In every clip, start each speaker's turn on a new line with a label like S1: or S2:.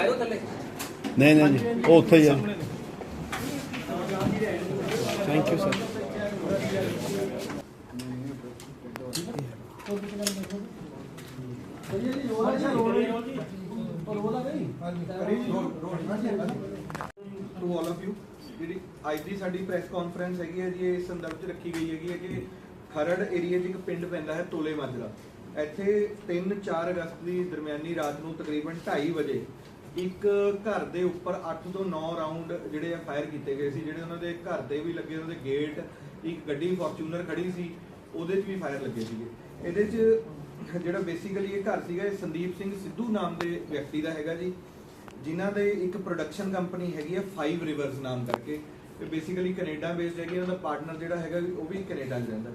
S1: ਨਹੀਂ ਨਹੀਂ ਜੀ ਉਹ ਉੱਥੇ ਹੀ ਆ। Thank you sir
S2: to all of you ਜਿਹੜੀ ਅੱਜ ਦੀ ਸਾਡੀ ਪ੍ਰੈਸ ਕਾਨਫਰੰਸ ਹੈਗੀ ਹੈ ਜੀ ਇਹ ਸੰਦਰਭ 'ਚ ਰੱਖੀ ਗਈ ਹੈਗੀ ਹੈ ਕਿ ਖਰੜ ਏਰੀਆ 'ਚ ਇੱਕ ਪਿੰਡ ਪੈਂਦਾ ਹੈ ਤੋਲੇ ਮਾਜਰਾ। ਇੱਥੇ 3-4 ਅਗਸਤ ਦੀ ਦਰਮਿਆਨੀ ਰਾਤ ਨੂੰ ਤਕਰੀਬਨ 2:30 ਵਜੇ ਇੱਕ ਘਰ ਦੇ ਉੱਪਰ 8 ਤੋਂ 9 ਰਾਉਂਡ ਜਿਹੜੇ ਆ ਫਾਇਰ ਕੀਤੇ ਗਏ ਸੀ, ਜਿਹੜੇ ਉਹਨਾਂ ਦੇ ਘਰ ਦੇ ਵੀ ਲੱਗੇ, ਉਹਨਾਂ ਦੇ ਗੇਟ ਇੱਕ ਗੱਡੀ ਫੋਰਚੂਨਰ ਖੜੀ ਸੀ, ਉਹਦੇ 'ਚ ਵੀ ਫਾਇਰ ਲੱਗੇ ਸੀਗੇ। ਇਹਦੇ 'ਚ ਜਿਹੜਾ ਬੇਸਿਕਲੀ ਇਹ ਘਰ ਸੀਗਾ, ਇਹ ਸੰਦੀਪ ਸਿੰਘ ਸਿੱਧੂ ਨਾਮ ਦੇ ਵਿਅਕਤੀ ਦਾ ਹੈਗਾ ਜੀ, ਜਿਨ੍ਹਾਂ ਦੇ ਇੱਕ ਪ੍ਰੋਡਕਸ਼ਨ ਕੰਪਨੀ ਹੈਗੀ ਹੈ 5 ਰਿਵਰਸ ਨਾਮ ਕਰਕੇ। ਇਹ ਬੇਸਿਕਲੀ ਕੈਨੇਡਾ ਬੇਸਡ ਹੈਗੀ ਹੈ ਉਹਦਾ ਪਾਰਟਨਰ ਜਿਹੜਾ ਹੈਗਾ ਉਹ ਵੀ ਕੈਨੇਡਾ 'ਚ ਰਹਿੰਦਾ।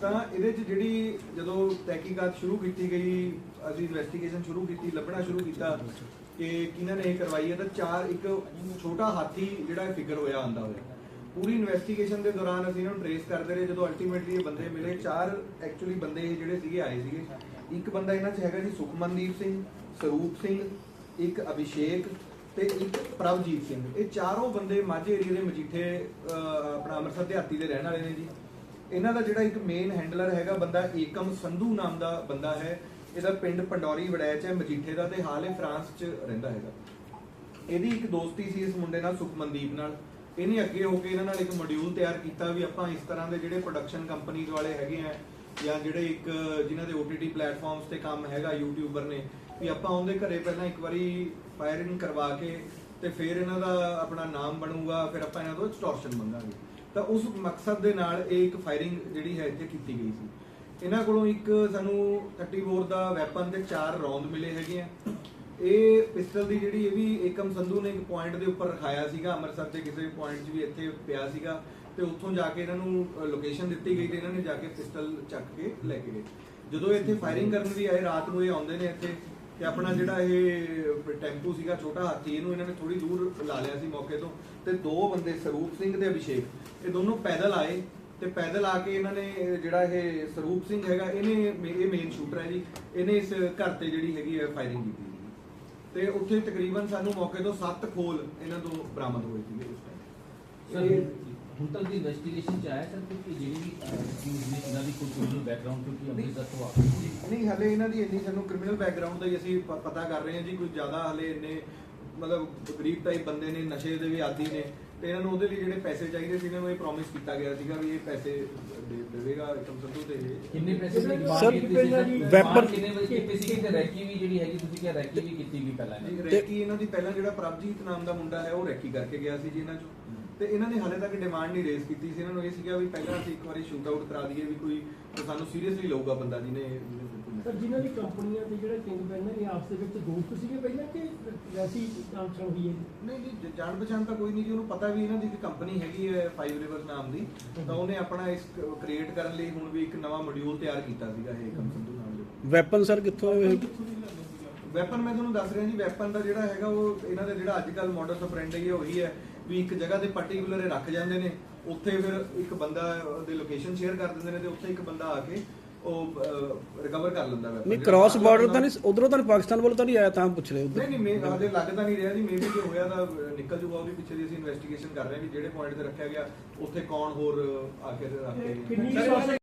S2: ਤਾਂ ਇਹਦੇ 'ਚ ਜਿਹੜੀ ਜਦੋਂ ਤਹਿਕੀਕਾਤ ਸ਼ੁਰੂ ਕੀਤੀ ਗਈ, ਅਸੀਂ ਇਨਵੈਸਟੀਗੇਸ਼ਨ ਸ਼ੁਰੂ ਕੀਤੀ, ਲੱਭਣਾ ਸ਼ੁਰੂ ਕੀਤਾ ਕਿ ਕਿਹਨਾਂ ਨੇ ਇਹ ਕਰਵਾਈ ਹੈ, ਤਾਂ ਚਾਰ, ਇੱਕ ਛੋਟਾ ਹਾਥੀ ਜਿਹੜਾ ਫਿਗਰ ਹੋਇਆ ਆਂਦਾ ਹੋਇਆ। ਪੂਰੀ ਇਨਵੈਸਟੀਗੇਸ਼ਨ ਦੇ ਦੌਰਾਨ ਅਸੀਂ ਇਹਨਾਂ ਨੂੰ ਟ੍ਰੇਸ ਕਰਦੇ ਰਹੇ, ਜਦੋਂ ਅਲਟੀਮੇਟਲੀ ਇਹ ਬੰਦੇ ਮਿਲੇ, ਚਾਰ ਐਕਚੁਅਲੀ ਬੰਦੇ ਜਿਹੜੇ ਸੀਗੇ, ਆਏ ਸੀਗੇ। ਇੱਕ ਬੰਦਾ ਇਹਨਾਂ 'ਚ ਹੈਗਾ ਜੀ ਸੁਖਮਨਦੀਪ ਸਿੰਘ, ਸਰੂਪ ਸਿੰਘ, ਇੱਕ ਅਭਿਸ਼ੇਕ ਤੇ ਇੱਕ ਪ੍ਰਭਜੀਤ ਸਿੰਘ। ਇਹ ਚਾਰੋਂ ਬੰਦੇ ਮਾਝੇ ਏਰੀਆ ਦੇ ਮਜੀਠੇ ਆਪਣਾ ਅੰਮ੍ਰਿਤਸਰ ਦਿਹਾਤੀ ਦੇ ਰਹਿਣ ਵਾਲੇ ਨੇ ਜੀ। ਇਹਨਾਂ ਦਾ ਜਿਹੜਾ ਇੱਕ ਮੇਨ ਹੈਂਡਲਰ ਹੈਗਾ ਬੰਦਾ ਏਕਮ ਸੰਧੂ ਨਾਮ ਦਾ ਬੰਦਾ ਹੈ। ਇਹਦਾ ਪਿੰਡ ਪੰਡੌਰੀ ਵੜੈਚ ਹੈ, ਮਜੀਠੇ ਦਾ ਤੇ ਹਾਲੇ ਫਰਾਂਸ 'ਚ ਰਹਿੰਦਾ ਹੈਗਾ। ਇਹਦੀ ਇੱਕ ਦੋਸਤੀ ਸੀ ਇਸ ਮੁੰਡੇ ਨਾਲ, ਸੁਖਮਨਦੀਪ ਨਾਲ। ਇਹਨੇ ਅੱਗੇ ਹੋ ਕੇ ਇਹਨਾਂ ਨਾਲ ਇੱਕ ਮੋਡਿਊਲ ਤਿਆਰ ਕੀਤਾ ਵੀ ਆਪਾਂ ਇਸ ਤਰ੍ਹਾਂ ਦੇ ਜਿਹੜੇ ਪ੍ਰੋਡਕਸ਼ਨ ਕੰਪਨੀਜ਼ ਵਾਲੇ ਹੈਗੇ ਆ, ਜਾਂ ਜਿਹੜੇ ਇੱਕ ਜਿਨ੍ਹਾਂ ਦੇ OTT ਪਲੇਟਫਾਰਮਸ ਤੇ ਕੰਮ ਹੈਗਾ ਯੂਟਿਊਬਰ ਨੇ, ਵੀ ਆਪਾਂ ਉਹਦੇ ਘਰੇ ਪਹਿਲਾਂ ਇੱਕ ਵਾਰੀ ਫਾਇਰਿੰਗ ਕਰਵਾ ਕੇ ਤੇ ਫਿਰ ਇਹਨਾਂ ਦਾ ਆਪਣਾ ਨਾਮ ਬਣੂਗਾ, ਫਿਰ ਆਪਾਂ ਇਹਨਾਂ ਤੋਂ ਐਕਸਟੋਰਸ਼ਨ ਮੰਗਾਂਗੇ। ਤਾਂ ਉਸ ਮਕਸਦ ਦੇ ਨਾਲ ਇਹ ਇੱਕ ਫਾਇਰਿੰਗ ਜਿਹੜੀ ਹੈ ਇੱਥੇ ਕੀਤੀ ਗਈ ਸੀ। ਇਹਨਾਂ ਕੋਲੋਂ ਇੱਕ ਸਾਨੂੰ 30 ਬੋਰ ਦਾ ਵੈਪਨ ਤੇ ਚਾਰ ਰੌਂਦ ਮਿਲੇ ਹੈਗੇ ਆ। ਇਹ ਪਿਸਟਲ ਦੀ ਜਿਹੜੀ ਇਹ ਵੀ ਏਕਮ ਸੰਧੂ ਨੇ ਇੱਕ ਪੁਆਇੰਟ ਦੇ ਉੱਪਰ ਰਖਾਇਆ ਸੀਗਾ, ਅੰਮ੍ਰਿਤਸਰ ਦੇ ਕਿਸੇ ਪੁਆਇੰਟ 'ਚ ਵੀ ਇੱਥੇ ਪਿਆ ਸੀਗਾ ਤੇ ਉੱਥੋਂ ਜਾ ਕੇ ਇਹਨਾਂ ਨੂੰ ਲੋਕੇਸ਼ਨ ਦਿੱਤੀ ਗਈ ਤੇ ਇਹਨਾਂ ਨੇ ਜਾ ਕੇ ਪਿਸਟਲ ਚੱਕ ਕੇ ਲੈ ਕੇ ਗਏ। ਜਦੋਂ ਇੱਥੇ ਫਾਇਰਿੰਗ ਕਰਨ ਵੀ ਆਏ, ਰਾਤ ਨੂੰ ਇਹ ਆਉਂਦੇ ਨੇ ਇੱਥੇ ਤੇ ਆਪਣਾ ਜਿਹੜਾ ਇਹ ਟੈਂਪੂ ਸੀਗਾ ਛੋਟਾ ਹਾਥੀ ਇਹਨੂੰ ਇਹਨਾਂ ਨੇ ਥੋੜੀ ਦੂਰ ਲਾ ਲਿਆ ਸੀ ਮੌਕੇ ਤੋਂ। ਤੇ ਦੋ ਬੰਦੇ ਸਰੂਪ ਸਿੰਘ ਤੇ ਅਭਿਸ਼ੇਕ ਇਹ ਦੋਨੋਂ ਪੈਦਲ ਆਏ ਤੇ ਪੈਦਲ ਆ ਕੇ ਇਹਨਾਂ ਨੇ ਜਿਹੜਾ ਇਹ ਸਰੂਪ ਸਿੰਘ ਹੈਗਾ ਇਹਨੇ ਇਹ ਮੇਨ ਸ਼ੂਟਰ ਹੈ ਜੀ। ਇਹਨੇ ਇਸ ਘਰ ਤੇ ਜਿਹੜੀ ਹੈਗੀ ਹੈ ਫਾਇਰਿੰਗ ਕੀਤੀ ਸੀ। ਤੇ ਉੱਥੇ ਤਕਰੀਬਨ ਸਾਨੂੰ ਮੌਕੇ ਤੋਂ 7 ਖੋਲ ਇਹਨਾਂ ਤੋਂ ਬਰਾਮਦ ਹੋਏ ਸੀਗੇ ਉਸ
S3: ਸਰ
S2: ਟਾਈਮ
S3: ਹੁਣ ਤੱਕ ਦੀ ਇਨਵੈਸਟੀਗੇਸ਼ਨ ਚ ਆਇਆ ਸਰ ਕਿ ਜਿਹੜੀ ਵੀ ਚੀਜ਼ ਨੇ ਇਹਨਾਂ ਦੀ ਕੋਈ ਕ੍ਰਿਮੀਨਲ ਬੈਕਗ੍ਰਾਉਂਡ ਕਿਉਂਕਿ ਅੰਮ੍ਰਿਤਸਰ ਤੋਂ ਆ
S2: ਨਹੀਂ ਹਲੇ ਇਹਨਾਂ ਦੀ ਇੰਨੀ ਸਾਨੂੰ ਕ੍ਰਿਮੀਨਲ ਬੈਕਗ੍ਰਾਉਂਡ ਦਾ ਹੀ ਅਸੀਂ ਪ- ਪਤਾ ਕਰ ਰਹੇ ਹਾਂ ਜੀ ਕੋਈ ਜ਼ਿਆਦਾ ਹਲੇ ਇੰਨੇ ਮਤਲਬ ਗਰੀਬ ਟਾਈਪ ਬੰਦੇ ਨੇ ਨਸ਼ੇ ਦੇ ਵੀ ਆਦੀ ਨੇ ਤੇ ਇਹਨਾਂ ਨੂੰ ਉਹਦੇ ਲਈ ਜਿਹੜੇ ਪੈਸੇ ਚਾਹੀਦੇ ਸੀ ਇਹਨਾਂ ਨੂੰ ਇਹ ਪ੍ਰੋਮਿਸ ਕੀਤਾ ਗਿਆ ਸੀਗਾ ਵੀ ਇਹ ਪੈਸੇ ਦੇ ਦੇਵੇਗਾ ਇਕਮ ਸੰਧੂ ਤੇ। ਇਹ
S3: ਕਿੰਨੇ ਪੈਸੇ ਦੀ ਡਿਮਾਂਡ
S1: Sir,
S3: ਕੀਤੀ ਸੀ ਸਰ?
S1: weapon-
S3: weapon ਕਿੰਨੇ ਵਜੇ ਕੀਤੀ ਸੀ? ਤੇ ਰੈਕੀ ਵੀ ਜਿਹੜੀ ਹੈਗੀ ਤੁਸੀਂ ਕਿਹਾ ਰੈਕੀ ਵੀ ਕੀਤੀ ਗਈ ਪਹਿਲਾਂ
S2: ਜੀ,
S3: ਇਹਨਾਂ
S2: ਰੈਕੀ ਇਹਨਾਂ ਦੀ ਪਹਿਲਾਂ ਜਿਹੜਾ ਪ੍ਰਭਜੀਤ ਨਾਮ ਦਾ ਮੁੰਡਾ ਹੈ ਉਹ ਰੈਕੀ ਕਰਕੇ ਗਿਆ ਸੀ ਜੀ ਇਹਨਾਂ ਚੋਂ। ਤੇ ਇਹਨਾਂ ਨੇ ਹਾਲੇ ਤੱਕ ਡਿਮਾਂਡ ਨਹੀਂ ਰੇਜ਼ ਕੀਤੀ ਸੀ। ਇਹਨਾਂ ਨੂੰ ਇਹ ਸੀਗਾ ਵੀ ਪਹਿਲਾਂ ਅਸੀਂ ਇੱਕ ਵਾਰੀ ਸ਼ੂਟ ਆਊਟ ਕਰਾ ਦਈਏ ਵੀ ਕੋਈ ਸਾਨੂੰ ਸੀਰੀਅਸਲੀ ਲਊਗਾ ਬੰਦਾ ਜਿਹਨੇ
S4: ਸਰ ਜਿਨ੍ਹਾਂ ਦੀ ਕੰਪਨੀਆਂ ਤੇ ਜਿਹੜੇ ਕਿੰਗ ਪੈਨ ਨੇ ਇਹ ਆਪਸ ਦੇ ਵਿੱਚ ਦੋਸਤ ਸੀਗੇ ਪਹਿਲਾਂ ਕਿ ਵੈਸੀ ਜਾਣਛਾਣ ਹੋਈ ਹੈ?
S2: ਨਹੀਂ ਜੀ ਜਾਣ ਪਛਾਣ ਤਾਂ ਕੋਈ ਨਹੀਂ ਜੀ। ਉਹਨੂੰ ਪਤਾ ਵੀ ਇਹਨਾਂ ਦੀ ਇੱਕ ਕੰਪਨੀ ਹੈਗੀ ਹੈ 5 ਰਿਵਰਸ ਨਾਮ ਦੀ। ਤਾਂ ਉਹਨੇ ਆਪਣਾ ਇਸ ਕ੍ਰੀਏਟ ਕਰਨ ਲਈ ਹੁਣ ਵੀ ਇੱਕ ਨਵਾਂ ਮੋਡਿਊਲ ਤਿਆਰ ਕੀਤਾ ਸੀਗਾ ਇਹ ਕੰਮ ਸੰਧੂ ਨਾਮ ਦੇ
S1: ਵੈਪਨ ਸਰ ਕਿੱਥੋਂ ਇਹ
S2: ਵੈਪਨ ਮੈਂ ਤੁਹਾਨੂੰ ਦੱਸ ਰਿਹਾ ਜੀ। ਵੈਪਨ ਦਾ ਜਿਹੜਾ ਹੈਗਾ ਉਹ ਇਹਨਾਂ ਦਾ ਜਿਹੜਾ ਅੱਜ ਕੱਲ ਮਾਡਲ ਸਪਰੈਂਡ ਹੈ ਉਹੀ ਹੈ। ਵੀ ਇੱਕ ਜਗ੍ਹਾ ਤੇ ਪਾਰਟਿਕੂਲਰ ਇਹ ਰੱਖ ਜਾਂਦੇ ਨੇ ਉੱਥੇ ਫਿਰ ਇੱਕ ਬੰਦਾ ਉਹਦੀ ਲੋਕੇਸ਼ਨ ਸ਼ੇਅਰ ਕਰ ਦਿੰਦੇ ਨੇ ਤੇ ਉੱਥੇ ਇੱਕ ਬੰਦਾ ਆ ਕੇ ਉਹ ਰਿਕਵਰ ਕਰ ਲੈਂਦਾ ਵੈਪਨ
S1: ਨਹੀਂ ਕ੍ਰਾਸ ਬਾਰਡਰ ਤਾਂ ਨਹੀਂ ਉਧਰੋਂ ਤਾਂ ਨਹੀਂ ਪਾਕਿਸਤਾਨ ਵੱਲੋਂ ਤਾਂ ਨਹੀਂ ਆਇਆ ਤਾਂ ਪੁੱਛ ਰਹੇ
S2: ਨਹੀਂ
S1: ਉਧਰ।
S2: ਨਹੀਂ ਮੈਂ ਹਾਲੇ ਲੱਗਦਾ ਨਹੀਂ ਰਿਹਾ ਜੀ ਮੇਬੀ ਜੇ ਹੋਇਆ ਤਾਂ ਨਿਕਲ ਜੂਗਾ ਉਹਦੇ ਪਿੱਛੇ ਦੀ ਅਸੀਂ ਇਨਵੈਸਟੀਗੇਸ਼ਨ ਕਰ ਰਹੇ ਹਾਂ ਵੀ ਜਿਹੜੇ ਪੁਆਇੰਟ ਤੇ ਰੱਖਿਆ ਗਿਆ ਉੱਥੇ ਕੌਣ ਹੋਰ ਆ ਕੇ ਰੱਖ